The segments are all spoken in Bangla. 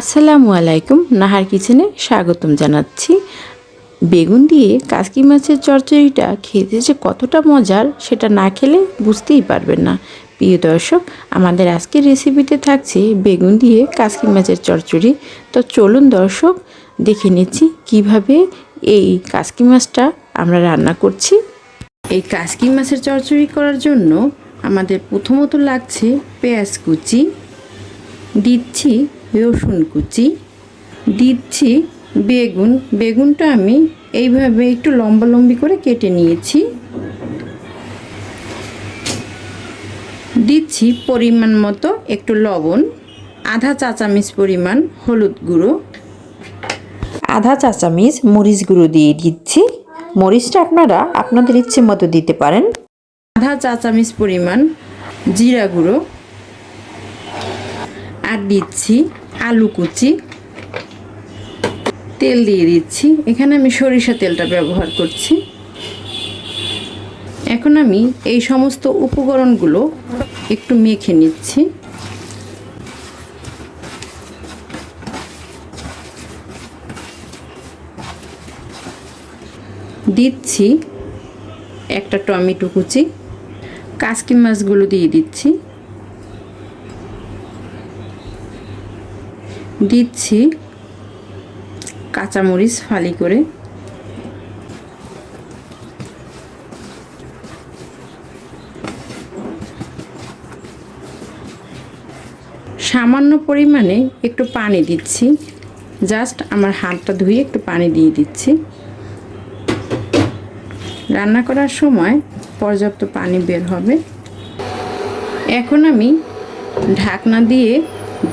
আসসালামু আলাইকুম, নাহার কিচেনে স্বাগতম জানাচ্ছি। বেগুন দিয়ে কাসকি মাছের চচ্চড়িটা খেতে যে কতটা মজার সেটা না খেলে বুঝতেই পারবেন না। প্রিয় দর্শক, আমাদের আজকের রেসিপিতে থাকছে বেগুন দিয়ে কাসকি মাছের চচ্চড়ি তো চলুন দর্শক, দেখে নিচ্ছি কীভাবে এই কাসকি মাছটা আমরা রান্না করছি। এই কাসকি মাছের চচ্চড়ি করার জন্য আমাদের প্রথমত লাগছে পেঁয়াজ কুচি দিচ্ছি রসুন কুচি, দিচ্ছি বেগুন। বেগুনটা আমি এইভাবে একটু লম্বা লম্বি করে কেটে নিয়েছি। দিচ্ছি পরিমাণ মতো একটু লবণ, আধা চা চামচ পরিমাণ হলুদ গুঁড়ো, আধা চা চামচ মরিচ গুঁড়ো দিয়ে দিচ্ছি। মরিচটা আপনারা আপনাদের ইচ্ছে মতো দিতে পারেন। আধা চা চামচ পরিমাণ জিরা গুঁড়ো আর দিচ্ছি আলু কুচি। তেল দিয়ে দিচ্ছি। এখানে আমি সরিষা তেলটা ব্যবহার করছি। এখন আমি এই সমস্ত উপকরণগুলো একটু মেখে নিচ্ছি। দিচ্ছি একটা টমেটো কুচি। কাসকি মাছগুলো দিয়ে দিচ্ছি। দিচ্ছি কাঁচামরিচ ফালি করে। সামান্য পরিমাণে একটু পানি দিচ্ছি। জাস্ট আমার হাতটা ধুয়ে একটু পানি দিয়ে দিচ্ছি। রান্না করার সময় পর্যাপ্ত পানি বের হবে। এখন আমি ঢাকনা দিয়ে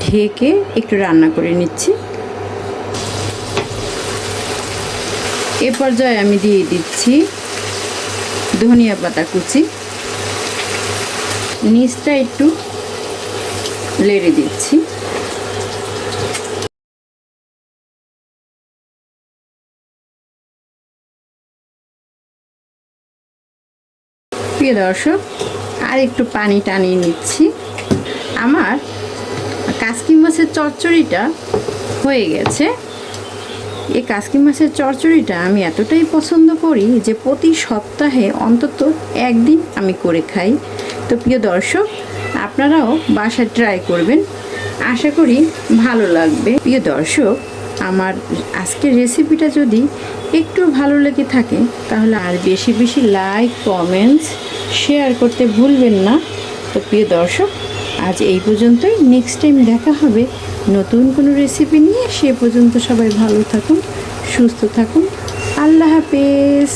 ঢেকে একটু রান্না করে নিচ্ছি। এ পর্যায়ে আমি দিয়ে দিচ্ছি ধনিয়া পাতা কুচি। নিচটা একটু লেড়ে দিচ্ছি। প্রিয় দর্শক, আর একটু পানি টানিয়ে নিচ্ছি। মাছের চচ্চড়িটা হয়ে গেছে। এই কাসকি মাছের চচ্চড়িটা আমি এতটাই পছন্দ করি যে প্রতি সপ্তাহে অন্তত একদিন আমি করে খাই। তো প্রিয় দর্শক, আপনারাও বাসায় ট্রাই করবেন। আশা করি ভালো লাগবে। প্রিয় দর্শক, আমার আজকের রেসিপিটা যদি একটু ভালো লেগে থাকে, তাহলে আর বেশি বেশি লাইক কমেন্টস শেয়ার করতে ভুলবেন না। তো প্রিয় দর্শক আজ এই পর্যন্তই। নেক্সট টাইম দেখা হবে নতুন কোনো রেসিপি নিয়ে। সে পর্যন্ত সবাই ভালো থাকুন, সুস্থ থাকুন। আল্লাহ হাফেজ।